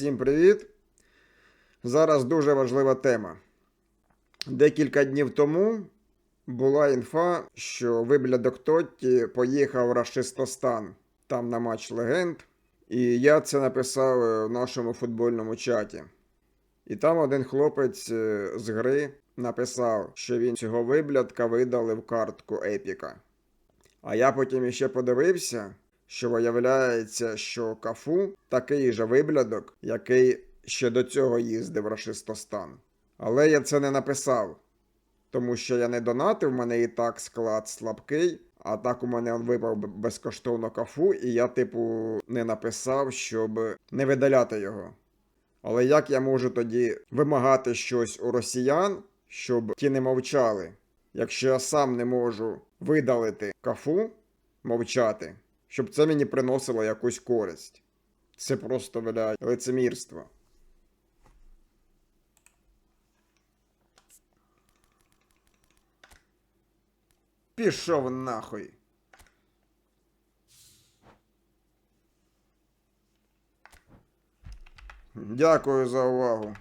Всім привіт! Зараз дуже важлива тема. Декілька днів тому була інфа, що виблядок Тотті поїхав Рашистостан, там на матч легенд. І я це написав е, в нашому футбольному чаті. І там один хлопець е, з гри написав, що він цього виблядка видали в картку Епіка. А я потім іще подивився, що виявляється, що Кафу такий же виблядок, який ще до цього їздив Рашистостан. Але я це не написав, тому що я не донатив, в мене і так склад слабкий, а так у мене он випав безкоштовно кафу, і я, типу, не написав, щоб не видаляти його. Але як я можу тоді вимагати щось у росіян, щоб ті не мовчали, якщо я сам не можу видалити кафу, мовчати, щоб це мені приносило якусь користь. Це просто, блядь, лицемірство. Пішов нахуй. Дякую за увагу.